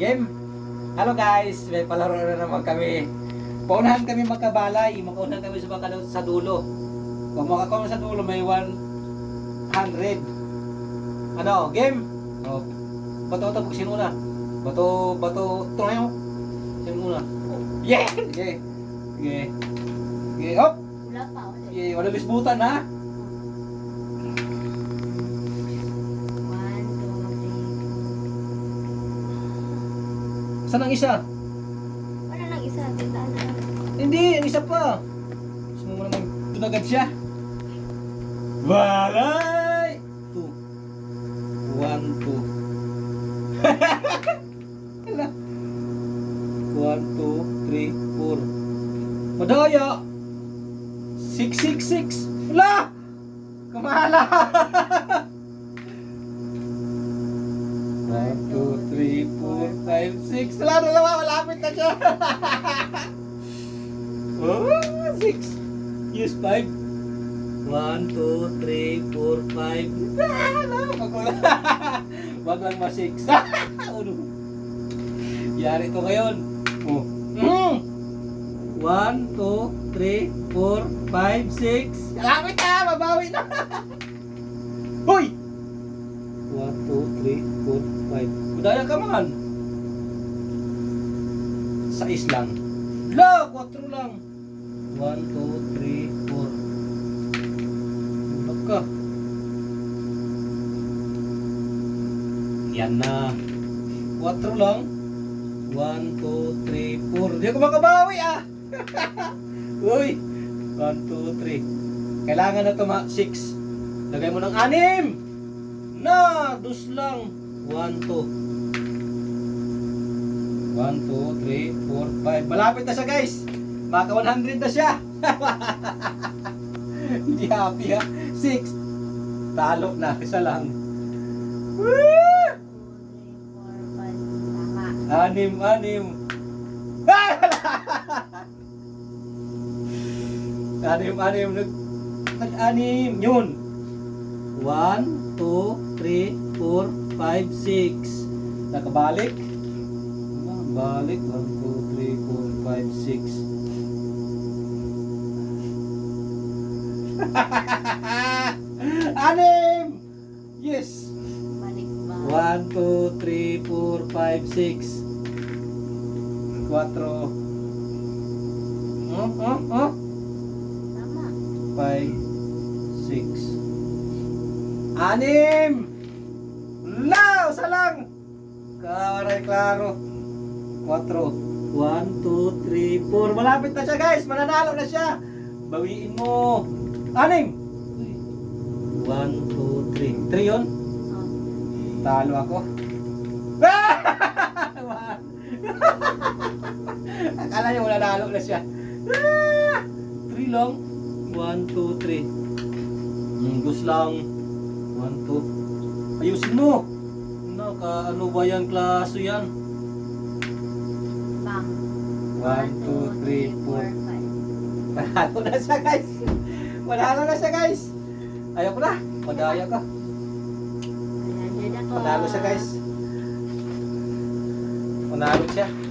Game! Hello guys! May palaro na naman kami. Paunahan kami magkabalay. Makaunahan kami sa, baka, sa dulo. Kung makakuha sa dulo, may 100. Ano? Game? Oh. Bato, bato, sino una? Bato, bato, tunayo. Sino una? Yeah! Okay. Okay. Okay, hop! Wala pa. Okay, wala bisbutan ha? Saan ang isa? Wala nang isa. Tandaan na. Hindi, ang isa pa. Gusto mo naman tunagad siya. Walay! Two. One, two. Hala. One, two, three, four. Madaya! Six, six, six. Wala! Kumala! 1, 2, 3, 4, 5, 6. Wala na naman, malapit na siya. oh, 6. Use 5. 1, 2, 3, 4, 5. Ah, no, magwala. Wag lang ma-6. Uno. Yari to ngayon. Oh. Mm. 1, 2, 3, 4, 5, 6. Kalapit na, babawi na. Hoy! One, two, three, four, five. Budaya ka man. Sais lang. La, 4 lang. 1, 2, 3, 4. Baka. Yan na. 4 lang. 1, 2, 3, 4. Hindi ako makabawi ah. Uy. 1, 2, 3. Kailangan na ito 6. Lagay mo ng 6. Na, dos lang. 1, 2. 1, 2, 3, 4, 5. Malapit na siya guys. Maka 100 na siya. Hindi happy ha. 6. Talo na. Isa lang. Woo! Anim, anim. Anim, anim. Nag, nag-anim. Yun. 1, 2, 3, 4, 5, 6. Nakabalik. Balik. 1, 2, 3, 4, 5, 6. Anim! Yes! Balik ba? 1, 2, 3, 4, 5, 6 4 Oh, oh, oh Tama. 5 6 Anim! La! Isa lang! Kawaray klaro 4 1, 2, 3, 4 Malapit na siya guys! Mananalo na siya! Bawiin mo! Anim! 1, 2, 3 3 yun? Talo ako. Akala niya wala nalo na siya. Ah! Three lang. One, two, three. Inggus lang. One, two. Ayusin mo. Naka ano ba yan klaso yan? Bang. One, two, three, four. five. Manalo na siya guys. Manalo na siya guys. Ayoko na. Madaya ka. Manalo siya guys. Manalo siya.